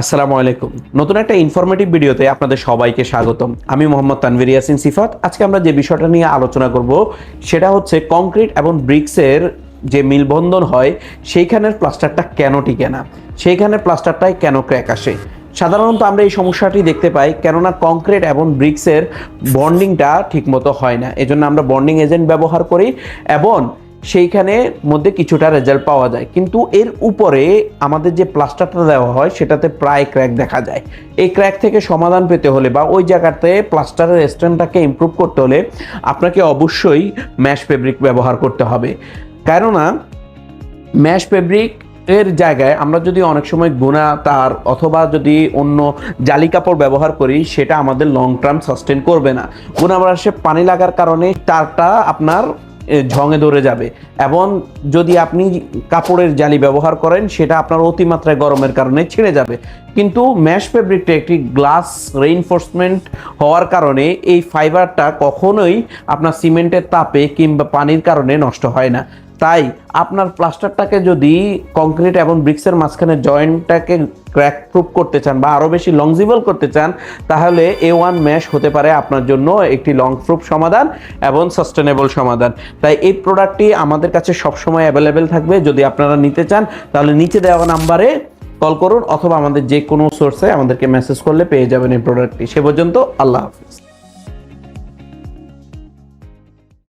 আসসালামু আলাইকুম। নতুন একটা ইনফরমেটিভ ভিডিওতে আপনাদের সবাইকে স্বাগতম। আমি মোহাম্মদ তানভীর ইয়াসিন সিফাত। আজকে আমরা যে বিষয়টা নিয়ে আলোচনা করব, সেটা হচ্ছে কংক্রিট এবং ব্রিক্সের যে মিলবন্ধন হয়, সেইখানের প্লাস্টারটা কেন টিকে না? সেইখানের প্লাস্টারটাই কেন ক্র্যাক আসে? সাধারণত আমরা এই সমস্যাটি দেখতে পাই, কেননা কংক্রিট এবং ব্রিক্সের বন্ডিংটা ঠিকমতো হয় না। এজন্য আমরা বন্ডিং এজেন্ট ব্যবহার করি এবং সেইখানে মধ্যে কিছুটা রেজাল্ট পাওয়া যায়। কিন্তু এর উপরে আমাদের যে প্লাস্টারটা দেওয়া হয়, সেটাতে প্রায় ক্র্যাক দেখা যায়। এই ক্র্যাক থেকে সমাধান পেতে হলে বা ওই জায়গাতে প্লাস্টারের স্ট্যান্ডটাকে ইমপ্রুভ করতে হলে আপনাকে অবশ্যই ম্যাশ ফেব্রিক ব্যবহার করতে হবে। কেননা ম্যাশ ফেব্রিক এর জায়গায় আমরা যদি অনেক সময় গুণা তার অথবা যদি অন্য জালি কাপড় ব্যবহার করি, সেটা আমাদের লং টার্ম সাস্টেন করবে না। গুণা ব্রাশে পানি লাগার কারণে তারটা আপনার ঝঙে ধরে যাবে। এবং যদি আপনি কাপড়ের জালি ব্যবহার করেন, সেটা আপনার অতিমাত্রায় গরমের কারণে ছিঁড়ে যাবে। কিন্তু ম্যাশ ফেব্রিকটা একটি গ্লাস রেইনফোর্সমেন্ট হওয়ার কারণে এই ফাইবারটা কখনোই আপনার সিমেন্টের তাপে কিংবা পানির কারণে নষ্ট হয় না। তাই আপনার প্লাস্টারটাকে যদি কংক্রিট এবং ব্রিক্সের মাঝখানে জয়েন্টটাকে ক্র্যাক প্রুফ করতে চান বা আরও বেশি লংজিবল করতে চান, তাহলে এ ওয়ান ম্যাশ হতে পারে আপনার জন্য একটি লং প্রুফ সমাধান এবং সাস্টেনেবল সমাধান। তাই এই প্রোডাক্টটি আমাদের কাছে সবসময় অ্যাভেলেবেল থাকবে। যদি আপনারা নিতে চান, তাহলে নিচে দেওয়া নাম্বারে কল করুন অথবা আমাদের যে কোনো সোর্সে আমাদেরকে মেসেজ করলে পেয়ে যাবেন এই প্রোডাক্টটি সে পর্যন্ত আল্লাহ হাফিজ।